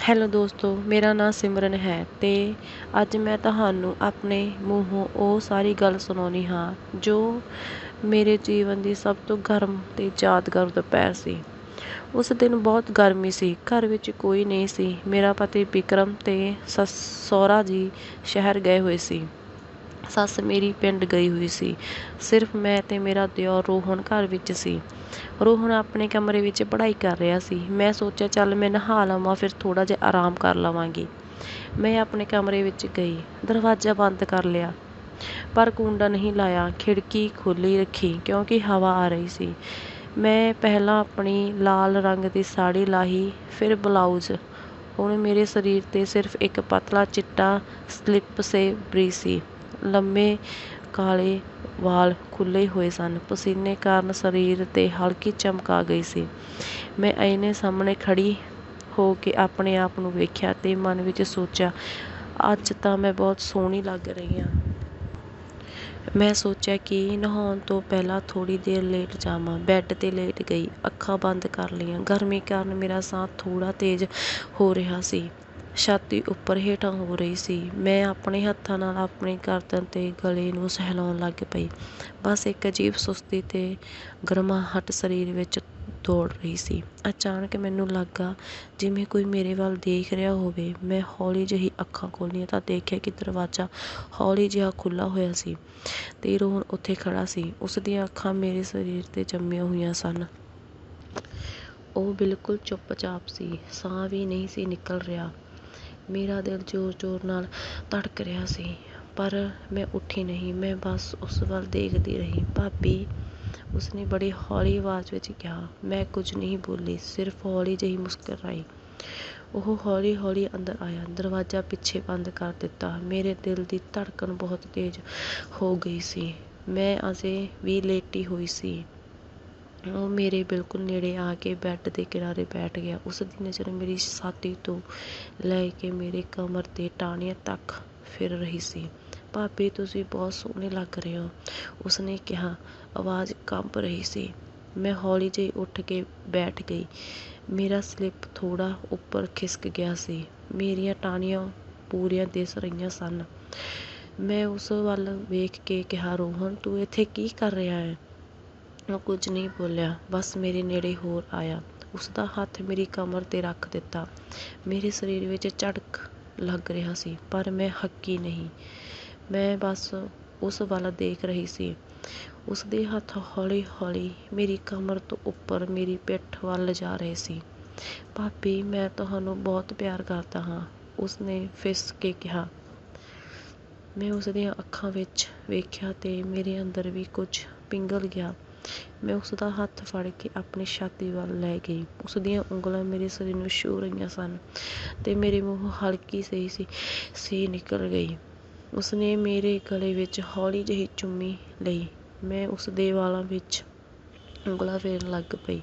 Hello ਦੋਸਤੋ, ਮੇਰਾ ਨਾਂ ਸਿਮਰਨ ਹੈ ਅਤੇ ਅੱਜ ਮੈਂ ਤੁਹਾਨੂੰ ਆਪਣੇ ਮੂੰਹੋਂ ਉਹ ਸਾਰੀ ਗੱਲ ਸੁਣਾਉਂਦੀ ਹਾਂ ਜੋ ਮੇਰੇ ਜੀਵਨ ਦੀ ਸਭ ਤੋਂ ਗਰਮ ਅਤੇ ਯਾਦਗਾਰ ਦੁਪਹਿਰ ਸੀ। ਉਸ ਦਿਨ ਬਹੁਤ ਗਰਮੀ ਸੀ, ਘਰ ਵਿੱਚ ਕੋਈ ਨਹੀਂ ਸੀ। ਮੇਰਾ ਪਤੀ ਵਿਕਰਮ ਅਤੇ ਸੱਸ ਸਹੁਰਾ ਜੀ ਸ਼ਹਿਰ ਗਏ ਹੋਏ ਸੀ। ਸੱਸ ਮੇਰੀ ਪਿੰਡ ਗਈ ਹੋਈ ਸੀ। ਸਿਰਫ ਮੈਂ ਅਤੇ ਮੇਰਾ ਦਿਓਰ ਰੋਹਨ ਘਰ ਵਿੱਚ ਸੀ। ਰੋਹਨ ਆਪਣੇ ਕਮਰੇ ਵਿੱਚ ਪੜ੍ਹਾਈ ਕਰ ਰਿਹਾ ਸੀ। ਮੈਂ ਸੋਚਿਆ, ਚੱਲ ਮੈਂ ਨਹਾ ਲਵਾਂ, ਫਿਰ ਥੋੜ੍ਹਾ ਜਿਹਾ ਆਰਾਮ ਕਰ ਲਵਾਂਗੀ। ਮੈਂ ਆਪਣੇ ਕਮਰੇ ਵਿੱਚ ਗਈ, ਦਰਵਾਜ਼ਾ ਬੰਦ ਕਰ ਲਿਆ। ਪਰ ਕੁੰਡਾ ਨਹੀਂ ਲਾਇਆ, ਖਿੜਕੀ ਖੋਲ੍ਹੀ ਰੱਖੀ, ਕਿਉਂਕਿ ਹਵਾ ਆ ਰਹੀ ਸੀ। ਮੈਂ ਪਹਿਲਾਂ ਆਪਣੀ ਲਾਲ ਰੰਗ ਦੀ ਸਾੜੀ ਲਾਹੀ, ਫਿਰ ਬਲਾਊਜ਼। ਹੁਣ ਮੇਰੇ ਸਰੀਰ 'ਤੇ ਸਿਰਫ ਇੱਕ ਪਤਲਾ ਚਿੱਟਾ ਸਲਿੱਪ ਸੇ ਬਰੀ ਸੀ। ਲੰਮੇ ਕਾਲੇ ਵਾਲ ਖੁੱਲ੍ਹੇ ਹੋਏ ਸਨ। ਪਸੀਨੇ ਕਾਰਨ ਸਰੀਰ 'ਤੇ ਹਲਕੀ ਚਮਕ ਆ ਗਈ ਸੀ। ਮੈਂ ਆਈਨੇ ਸਾਹਮਣੇ ਖੜ੍ਹੀ ਹੋ ਕੇ ਆਪਣੇ ਆਪ ਨੂੰ ਵੇਖਿਆ ਅਤੇ ਮਨ ਵਿੱਚ ਸੋਚਿਆ, ਅੱਜ ਤਾਂ ਮੈਂ ਬਹੁਤ ਸੋਹਣੀ ਲੱਗ ਰਹੀ ਹਾਂ। ਮੈਂ ਸੋਚਿਆ ਕਿ ਨਹਾਉਣ ਤੋਂ ਪਹਿਲਾਂ ਥੋੜ੍ਹੀ ਦੇਰ ਲੇਟ ਜਾਵਾਂ। ਬੈੱਡ 'ਤੇ ਲੇਟ ਗਈ, ਅੱਖਾਂ ਬੰਦ ਕਰ ਲਈਆਂ। ਗਰਮੀ ਕਾਰਨ ਮੇਰਾ ਸਾਹ ਥੋੜ੍ਹਾ ਤੇਜ਼ ਹੋ ਰਿਹਾ ਸੀ। ਛਾਤੀ ਉੱਪਰ ਹੇਠਾਂ ਹੋ ਰਹੀ ਸੀ। ਮੈਂ ਆਪਣੇ ਹੱਥਾਂ ਨਾਲ ਆਪਣੀ ਗਰਦਨ ਤੇ ਗਲੇ ਨੂੰ ਸਹਿਲਾਉਣ ਲੱਗ ਪਈ। ਬਸ ਇੱਕ ਅਜੀਬ ਸੁਸਤੀ ਤੇ ਗਰਮਾਹਟ ਸਰੀਰ ਵਿੱਚ ਦੌੜ ਰਹੀ ਸੀ। ਅਚਾਨਕ ਮੈਨੂੰ ਲੱਗਾ, ਜਿਵੇਂ ਕੋਈ ਮੇਰੇ ਵੱਲ ਦੇਖ ਰਿਹਾ ਹੋਵੇ। ਮੈਂ ਹੌਲੀ ਜਿਹੀ ਅੱਖਾਂ ਖੋਲ੍ਹੀਆਂ ਤਾਂ ਦੇਖਿਆ ਕਿ ਦਰਵਾਜ਼ਾ ਹੌਲੀ ਜਿਹਾ ਖੁੱਲ੍ਹਾ ਹੋਇਆ ਸੀ ਤੇ ਰੋਹਨ ਉੱਥੇ ਖੜਾ ਸੀ। ਉਸ ਦੀਆਂ ਅੱਖਾਂ ਮੇਰੇ ਸਰੀਰ 'ਤੇ ਜੰਮੀਆਂ ਹੋਈਆਂ ਸਨ। ਉਹ ਬਿਲਕੁਲ ਚੁੱਪਚਾਪ ਸੀ। ਸਾਹ ਵੀ ਨਹੀਂ ਸੀ ਨਿਕਲ ਰਿਹਾ। ਮੇਰਾ ਦਿਲ ਜ਼ੋਰ-ਜ਼ੋਰ ਨਾਲ ਧੜਕ ਰਿਹਾ ਸੀ, ਪਰ ਮੈਂ ਉੱਠੀ ਨਹੀਂ। ਮੈਂ ਬਸ ਉਸ ਵੱਲ ਦੇਖਦੀ ਰਹੀ। ਭਾਬੀ, ਉਸਨੇ ਬੜੀ ਹੌਲੀ ਆਵਾਜ਼ ਵਿੱਚ ਕਿਹਾ, ਮੈਂ ਕੁਝ ਨਹੀਂ ਬੋਲੀ, ਸਿਰਫ ਹੌਲੀ ਜਿਹੀ ਮੁਸਕਰਾਈ। ਉਹ ਹੌਲੀ ਹੌਲੀ ਅੰਦਰ ਆਇਆ। ਦਰਵਾਜ਼ਾ ਪਿੱਛੇ ਬੰਦ ਕਰ ਦਿੱਤਾ। ਮੇਰੇ ਦਿਲ ਦੀ ਧੜਕਣ ਬਹੁਤ ਤੇਜ਼ ਹੋ ਗਈ ਸੀ। ਮੈਂ ਅਜੇ ਵੀ ਲੇਟੀ ਹੋਈ ਸੀ। ਉਹ ਮੇਰੇ ਬਿਲਕੁਲ ਨੇੜੇ ਆ ਕੇ ਬੈੱਡ ਦੇ ਕਿਨਾਰੇ ਬੈਠ ਗਿਆ। ਉਸ ਦੀ ਨਜ਼ਰ ਮੇਰੀ ਛਾਤੀ ਤੋਂ ਲੈ ਕੇ ਮੇਰੇ ਕਮਰ ਤੇ ਟਾਹਣੀਆਂ ਤੱਕ ਫਿਰ ਰਹੀ ਸੀ। ਭਾਬੀ, ਤੁਸੀਂ ਬਹੁਤ ਸੋਹਣੇ ਲੱਗ ਰਹੇ ਹੋ। ਉਸਨੇ ਕਿਹਾ। ਆਵਾਜ਼ ਕੰਬ ਰਹੀ ਸੀ। ਮੈਂ ਹੌਲੀ ਜਿਹੀ ਉੱਠ ਕੇ ਬੈਠ ਗਈ। ਮੇਰਾ ਸਲਿੱਪ ਥੋੜਾ ਉੱਪਰ ਖਿਸਕ ਗਿਆ ਸੀ। ਮੇਰੀਆਂ ਟਾਹਣੀਆਂ ਪੂਰੀਆਂ ਦਿਸ ਰਹੀਆਂ ਸਨ। ਮੈਂ ਉਸ ਵੱਲ ਵੇਖ ਕੇ ਕਿਹਾ, ਰੋਹਨ, ਤੂੰ ਇੱਥੇ ਕੀ ਕਰ ਰਿਹਾ ਹੈ? ਉਹ ਕੁਝ ਨਹੀਂ ਬੋਲਿਆ। ਬਸ ਮੇਰੇ ਨੇੜੇ ਹੋਰ ਆਇਆ। ਉਸਦਾ ਹੱਥ ਮੇਰੀ ਕਮਰ 'ਤੇ ਰੱਖ ਦਿੱਤਾ। ਮੇਰੇ ਸਰੀਰ ਵਿੱਚ ਝੜਕ ਲੱਗ ਰਿਹਾ ਸੀ, ਪਰ ਮੈਂ ਹੱਕੀ ਨਹੀਂ। ਮੈਂ ਬਸ ਉਸ ਵੱਲ ਦੇਖ ਰਹੀ ਸੀ। ਉਸਦੇ ਹੱਥ ਹੌਲੀ ਹੌਲੀ ਮੇਰੀ ਕਮਰ ਤੋਂ ਉੱਪਰ ਮੇਰੀ ਪਿੱਠ ਵੱਲ ਜਾ ਰਹੇ ਸੀ। ਭਾਬੀ, ਮੈਂ ਤੁਹਾਨੂੰ ਬਹੁਤ ਪਿਆਰ ਕਰਦਾ ਹਾਂ, ਉਸਨੇ ਫਿਸ ਕੇ ਕਿਹਾ। ਮੈਂ ਉਸ ਦੀਆਂ ਅੱਖਾਂ ਵਿੱਚ ਵੇਖਿਆ ਤੇ ਮੇਰੇ ਅੰਦਰ ਵੀ ਕੁਝ ਪਿੰਗਲ ਗਿਆ। ਮੈਂ ਉਸ ਦਾ ਹੱਥ ਫੜ ਕੇ ਆਪਣੀ ਛਾਤੀ ਵੱਲ ਲੈ ਗਈ। ਉਸ ਦੀਆਂ ਉਂਗਲਾਂ ਮੇਰੇ ਸਰੀਰ ਨੂੰ ਛੂਹ ਰਹੀਆਂ ਸਨ ਤੇ ਮੇਰੇ ਮੂੰਹੋਂ ਹਲਕੀ ਜਿਹੀ ਸੀ ਸੀ ਨਿਕਲ ਗਈ। ਉਸਨੇ ਮੇਰੇ ਗਲੇ ਵਿੱਚ ਹੌਲੀ ਜਿਹੀ ਚੁੰਮੀ ਲਈ। ਮੈਂ ਉਸ ਦੇ ਵਾਲਾਂ ਵਿੱਚ ਉਂਗਲਾਂ ਫੇਰਨ ਲੱਗ ਪਈ।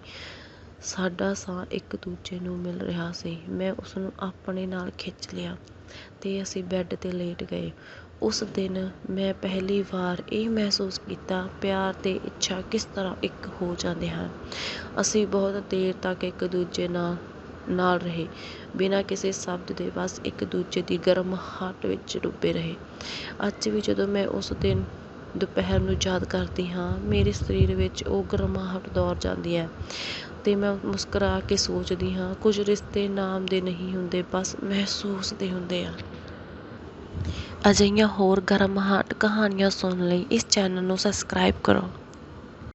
ਸਾਡਾ ਸਾਹ ਇੱਕ ਦੂਜੇ ਨੂੰ ਮਿਲ ਰਿਹਾ ਸੀ। ਮੈਂ ਉਸ ਨੂੰ ਆਪਣੇ ਨਾਲ ਖਿੱਚ ਲਿਆ ਤੇ ਅਸੀਂ ਬੈੱਡ 'ਤੇ ਲੇਟ ਗਏ। ਉਸ ਦਿਨ ਮੈਂ ਪਹਿਲੀ ਵਾਰ ਇਹ ਮਹਿਸੂਸ ਕੀਤਾ, ਪਿਆਰ ਅਤੇ ਇੱਛਾ ਕਿਸ ਤਰ੍ਹਾਂ ਇੱਕ ਹੋ ਜਾਂਦੇ ਹਨ। ਅਸੀਂ ਬਹੁਤ ਦੇਰ ਤੱਕ ਇੱਕ ਦੂਜੇ ਨਾਲ ਨਾਲ ਰਹੇ। ਬਿਨਾਂ ਕਿਸੇ ਸ਼ਬਦ ਦੇ ਬਸ ਇੱਕ ਦੂਜੇ ਦੀ ਗਰਮਾਹਟ ਵਿੱਚ ਡੁੱਬੇ ਰਹੇ। ਅੱਜ ਵੀ ਜਦੋਂ ਮੈਂ ਉਸ ਦਿਨ ਦੁਪਹਿਰ ਨੂੰ ਯਾਦ ਕਰਦੀ ਹਾਂ, ਮੇਰੇ ਸਰੀਰ ਵਿੱਚ ਉਹ ਗਰਮਾਹਟ ਦੌੜ ਜਾਂਦੀ ਹੈ ਅਤੇ ਮੈਂ ਮੁਸਕਰਾ ਕੇ ਸੋਚਦੀ ਹਾਂ, ਕੁਝ ਰਿਸ਼ਤੇ ਨਾਮ ਦੇ ਨਹੀਂ ਹੁੰਦੇ, ਬਸ ਮਹਿਸੂਸ ਦੇ ਹੁੰਦੇ ਆ। ਅਜਿਹੀਆਂ ਹੋਰ ਗਰਮਾਹਟ ਕਹਾਣੀਆਂ ਸੁਣਨ ਲਈ ਇਸ ਚੈਨਲ ਨੂੰ ਸਬਸਕ੍ਰਾਈਬ ਕਰੋ।